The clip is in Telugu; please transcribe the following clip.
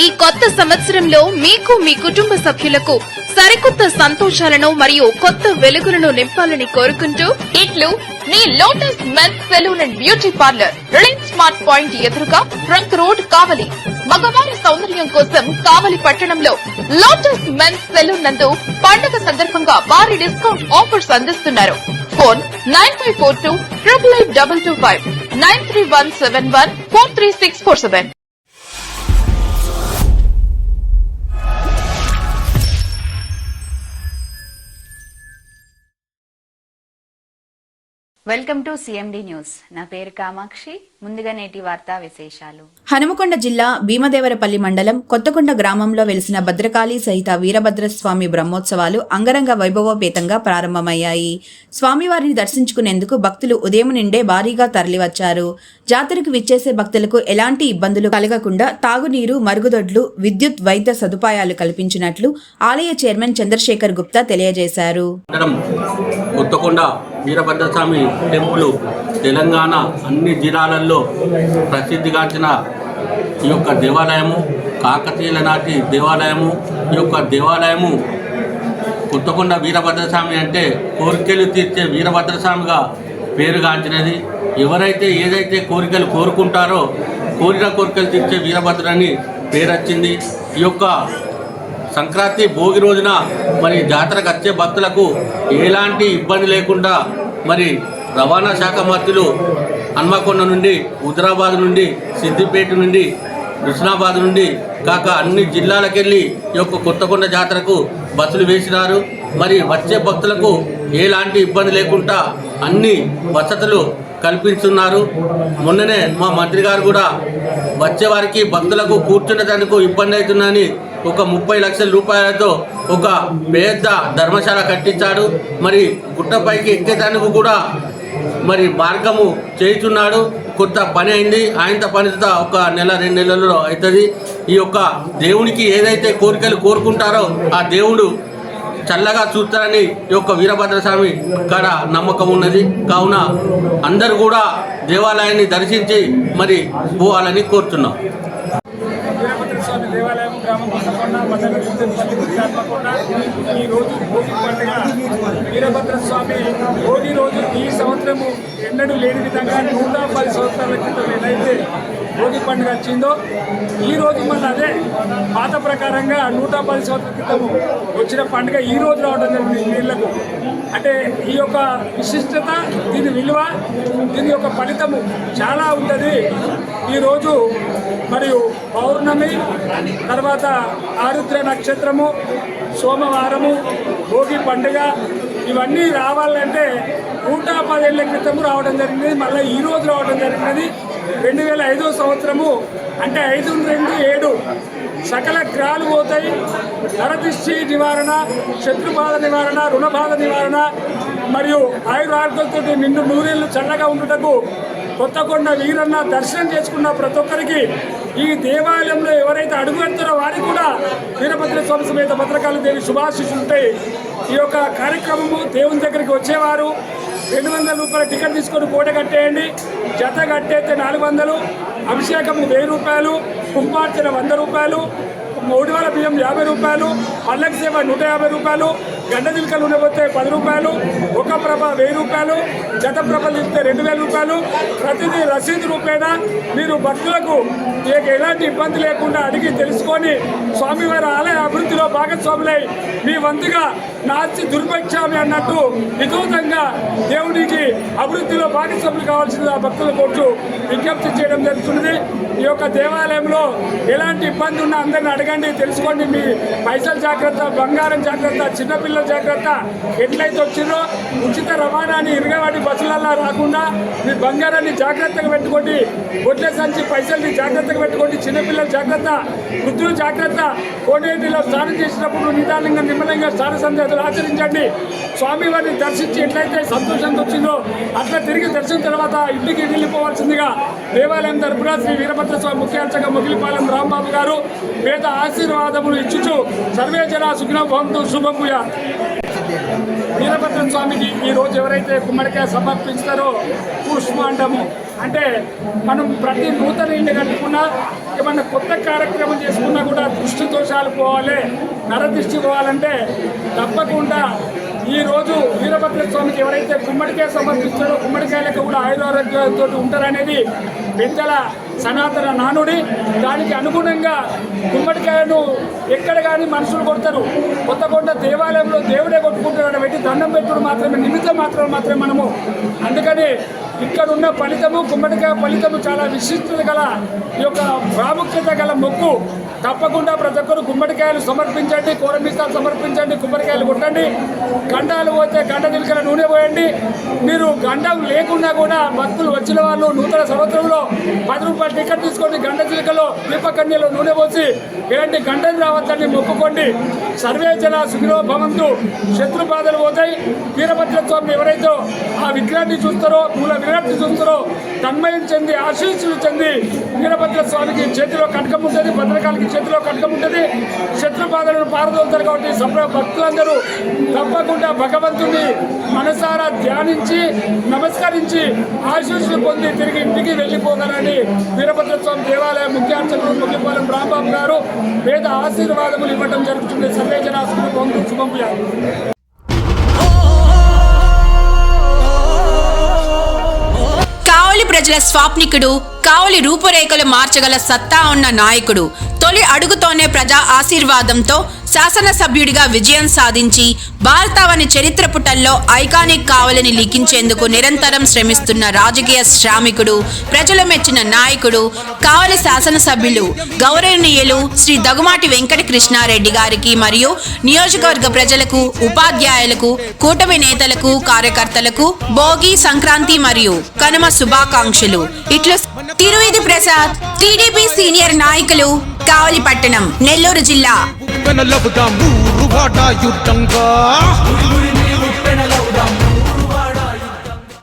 ఈ కొత్త సంవత్సరంలో మీకు మీ కుటుంబ సభ్యులకు సరికొత్త సంతోషాలను మరియు కొత్త వెలుగులను నింపాలని కోరుకుంటూ ఇట్లు మీ lotus men's saloon and beauty parlour Reliance smart point ఎదురుగా ట్రంక్ రోడ్ కావలి. మగవారి సౌందర్యం కోసం కావలి పట్టణంలో లోటస్ మెన్స్ సెలూన్ నందు పండుగ సందర్భంగా భారీ డిస్కౌంట్ ఆఫర్స్ అందిస్తున్నారు. Phone nine five four two triple eight double two five nine three one seven one four three six four seven. Welcome to CMD news. నా పేరు కామాక్షి. ముందుగా నేటి వార్తా విశేషాలు. హనుమకొండ జిల్లా భీమదేవరపల్లి మండలం కొత్తకొండ గ్రామంలో వెలిసిన భద్రకాళి సహిత వీరభద్రస్వామి బ్రహ్మోత్సవాలు అంగరంగ వైభవోపేతంగా ప్రారంభమయ్యాయి. స్వామివారిని దర్శించుకునేందుకు భక్తులు ఉదయం నుండే భారీగా తరలివచ్చారు. జాతరకు విచ్చేసే భక్తులకు ఎలాంటి ఇబ్బందులు కలగకుండా తాగునీరు మరుగుదొడ్లు విద్యుత్ వైద్య సదుపాయాలు కల్పించినట్లు ఆలయ చైర్మన్ చంద్రశేఖర్ గుప్తా తెలియజేశారు. కొత్తకొండ వీరభద్రస్వామి టెంపుల్ తెలంగాణ అన్ని జిల్లాలలో ప్రసిద్ధిగాంచిన ఈ యొక్క దేవాలయము కాకతీయుల నాటి దేవాలయము ఈ యొక్క దేవాలయము కొత్తకొండ వీరభద్రస్వామి అంటే కోరికలు తీర్చే వీరభద్రస్వామిగా పేరుగాంచినది. ఎవరైతే ఏదైతే కోరికలు కోరుకుంటారో కోరిన కోరికలు తీర్చే వీరభద్రని పేరొచ్చింది. ఈ యొక్క సంక్రాంతి భోగి రోజున మరి జాతరకు వచ్చే భక్తులకు ఎలాంటి ఇబ్బంది లేకుండా మరి రవాణా శాఖ మంత్రులు హన్మకొండ నుండి హుజరాబాద్ నుండి సిద్దిపేట నుండి కృష్ణాబాద్ నుండి కాక అన్ని జిల్లాలకెళ్ళి ఈ యొక్క కొత్తకొండ జాతరకు బస్సులు వేసినారు. మరి వచ్చే భక్తులకు ఎలాంటి ఇబ్బంది లేకుండా అన్ని వసతులు కల్పిస్తున్నారు. మొన్ననే మా మంత్రి గారు కూడా వచ్చేవారికి భక్తులకు కూర్చునేందుకు ఇబ్బంది అవుతుందని ఒక ముప్పై లక్షల రూపాయలతో ఒక పెద్ద ధర్మశాల కట్టించాడు. మరి గుట్టపైకి ఎక్కేదానికి కూడా మరి మార్గము చేయుచున్నాడు. కొంత పని అయింది. ఆయనతో పనితో ఒక నెల రెండు నెలల్లో అవుతుంది. ఈ యొక్క దేవునికి ఏదైతే కోరికలు కోరుకుంటారో ఆ దేవుడు చల్లగా చూస్తారని ఈ యొక్క వీరభద్రస్వామి కాడ నమ్మకం ఉన్నది. కావున అందరూ కూడా దేవాలయాన్ని దర్శించి మరి పోవాలని కోరుతున్నాం వీరభద్ర స్వామి దేవాలయం గ్రామం కొత్తకొండ మండలం చింతపల్లి ఈ రోజు భోగి పండుగ వీరభద్రస్వామి భోగి రోజు ఈ సంవత్సరము ఎన్నడూ లేని విధంగా నూట పది సంవత్సరాల క్రితం భోగి పండుగ వచ్చిందో ఈ రోజు మన అదే పాత ప్రకారంగా నూట పది సంవత్సరాల క్రితము వచ్చిన పండుగ ఈ రోజు రావడం జరిగింది నీళ్ళకు అంటే ఈ యొక్క విశిష్టత దీని విలువ దీని యొక్క ఫలితము చాలా ఉంటుంది. ఈరోజు మరియు పౌర్ణమి తర్వాత ఆరుద్ర నక్షత్రము సోమవారము భోగి పండుగ ఇవన్నీ రావాలంటే నూట పదేళ్ళ క్రితము రావడం జరిగింది మళ్ళీ ఈ రోజు రావడం జరిగినది. రెండు వేల ఐదో సంవత్సరము అంటే ఐదు రెండు ఏడు సకల గ్రహాలు పోతాయి. నరదృష్టి నివారణ శత్రుబాధ నివారణ రుణబాధ నివారణ మరియు ఆయురారోగ్యంతో నిండు నూరేళ్ళు చల్లగా ఉండుటకు కొత్తకొండ వీరన్న దర్శనం చేసుకున్న ప్రతి ఒక్కరికి ఈ దేవాలయంలో ఎవరైతే అడుగు వారికి కూడా వీరభద్ర స్వామి సమేత భద్రకాళి దేవి శుభాశిషులు ఉంటాయి. ఈ యొక్క కార్యక్రమము దేవుని దగ్గరికి వచ్చేవారు. రెండు వందల రూపాయల టికెట్ తీసుకొని కోట కట్టేయండి. జత కట్టేస్తే నాలుగు వందలు అభిషేకం వెయ్యి రూపాయలు కుంభార్చన వంద రూపాయలు మూడు వేల బియ్యం యాభై రూపాయలు పల్లకి సేవ నూట యాభై రూపాయలు గండ దిల్కలు ఉండబోతే పది రూపాయలు ఒక ప్రభ వెయ్యి రూపాయలు జత ప్రభలు ఇస్తే రెండు వేల రూపాయలు ప్రతిదీ రసీదు రూపేణ మీరు భక్తులకు మీకు ఎలాంటి ఇబ్బంది లేకుండా అడిగి తెలుసుకొని స్వామివారి ఆలయ అభివృద్ధిలో భాగస్వాములై మీ వంతుగా నాచి దుర్భిక్షామి అన్నట్టు విధూతంగా దేవుడికి అభివృద్ధిలో భాగస్వాములు కావాల్సింది ఆ భక్తుల కోర్టు విజ్ఞప్తి చేయడం జరుగుతున్నది. ఈ యొక్క దేవాలయంలో ఎలాంటి ఇబ్బంది ఉన్నా అందరిని అడగండి తెలుసుకోండి. మీ పైసలు జాగ్రత్త బంగారం జాగ్రత్త చిన్నపిల్లల జాగ్రత్త ఎట్లయితే వచ్చిందో ఉచిత రవాణాని ఇరగవాడి బస్సులలో రాకుండా మీ బంగారాన్ని జాగ్రత్తగా పెట్టుకోండి. ఒడ్ల సంచి పైసల్ని జాగ్రత్తగా పెట్టుకోండి. చిన్నపిల్లల జాగ్రత్త వృద్ధులు జాగ్రత్త కోనేటిలో స్నానం చేసినప్పుడు నిదానంగా నిమ్మలంగా స్నాన సంధ్యాలు ఆచరించండి. స్వామివారిని దర్శించి ఎట్లయితే సంతోషంగా వచ్చిందో అట్లా తిరిగి దర్శనం తర్వాత ఇంటికి వెళ్ళిపోవాల్సిందిగా దేవాలయం తరపున శ్రీ వీరభద్ర స్వామి ముఖ్య అర్చక మొగిలిపాలెం రాంబాబు గారు పేద ఆశీర్వాదములు ఇచ్చుచు సర్వే జన సుఖిన భవంతు శుభముయ వీరభద్ర స్వామికి ఈ రోజు ఎవరైతే గుమ్మడికాయ సమర్పిస్తారో పుష్పాండము అంటే మనం ప్రతి నూతన ఇల్లు కట్టుకున్నా ఏమన్నా కొత్త కార్యక్రమం చేసుకున్నా కూడా దృష్టి దోషాలు పోవాలి నరదృష్టి పోవాలంటే తప్పకుండా ఈరోజు రోజు వీరభద్ర స్వామికి ఎవరైతే గుమ్మడికాయ సమర్పిస్తారో గుమ్మడికాయలకు కూడా ఆయురారోగ్యంతో ఉంటారనేది పెద్దల సనాతన నానుడి. దానికి అనుగుణంగా గుమ్మడికాయను ఎక్కడ కానీ మనుషులు కొడతారు. కొత్తకొండ దేవాలయంలో దేవుడే కొట్టుకుంటారని పెట్టి దండం పెట్టుడు మాత్రమే నిమిత్తం మాత్రం మాత్రమే మనము. అందుకని ఇక్కడ ఉన్న ఫలితము గుమ్మడికాయ ఫలితము చాలా విశిష్టత గల ఈ యొక్క ప్రాముఖ్యత గల మొక్కు తప్పకుండా ప్రతి ఒక్కరు గుమ్మడికాయలు సమర్పించండి కూరమిస్తాలు సమర్పించండి గుమ్మడికాయలు కొట్టండి. గండాలు పోతే గండ దిలకల నూనె పోయండి. మీరు గండం లేకున్నా కూడా భక్తులు వచ్చిన వాళ్ళు నూతన సంవత్సరంలో పది రూపాయలు టికెట్ తీసుకొని గండ చిలుకలో దీపకన్యలో నూనె పోసి ఇలాంటి గంటలు రావద్దని మొక్కుకోండి. సర్వే జన సుఖిలో భవంతు. శత్రు బాధలు పోతాయి. వీరభద్ర స్వామి ఎవరైతే ఆ విగ్రహాన్ని చూస్తారో మూల విరాట్ని చూస్తారో తన్మయం చెంది ఆశీస్సులు చెంది వీరభద్ర స్వామికి చేతిలో కటకం ఉంటుంది భద్రకాలకి చేతిలో కటకం ఉంటుంది. శత్రు బాధలను పారదోలుతారు కాబట్టి సంప్ర భక్తులందరూ తప్పకుండా భగవంతుని మనసారా ధ్యానించి నమస్కరించి ఆశీస్సులు పొంది తిరిగి ఇంటికి వెళ్ళిపోతారని వీరభద్ర స్వామి దేవాలయం ముఖ్యార్చకులు ముఖ్యపాలెం రాంబాబు గారు వేద ఆశీర్వాదములు ఇవ్వడం జరుగుతుంది. సర్వేజనాశులు పొందు శుభం ప్రజల స్వాప్నికుడు కావలి రూపురేఖలు మార్చగల సత్తా ఉన్న నాయకుడు. తొలి అడుగుతోనే ప్రజా ఆశీర్వాదంతో శాసనసభ్యుడిగా విజయం సాధించి భారతావని చరిత్ర పుటల్లో ఐకానిక్ కావలిని లిఖించేందుకు నిరంతరం శ్రమిస్తున్న రాజకీయ శ్రామికుడు ప్రజలు మెచ్చిన నాయకుడు కావలి శాసనసభ్యులు గౌరవనీయులు శ్రీ దగుమాటి వెంకట కృష్ణారెడ్డి గారికి మరియు నియోజకవర్గ ప్రజలకు ఉపాధ్యాయులకు కూటమి నేతలకు కార్యకర్తలకు భోగి సంక్రాంతి మరియు కనుమ శుభాకాంక్షలు. ఇట్లు తిరువిధి ప్రసాద్ టీడీపీ సీనియర్ నాయకులు కావలి పట్టణం నెల్లూరు జిల్లా. వెనలవుదాం మూరు వాడా యుద్ధంగా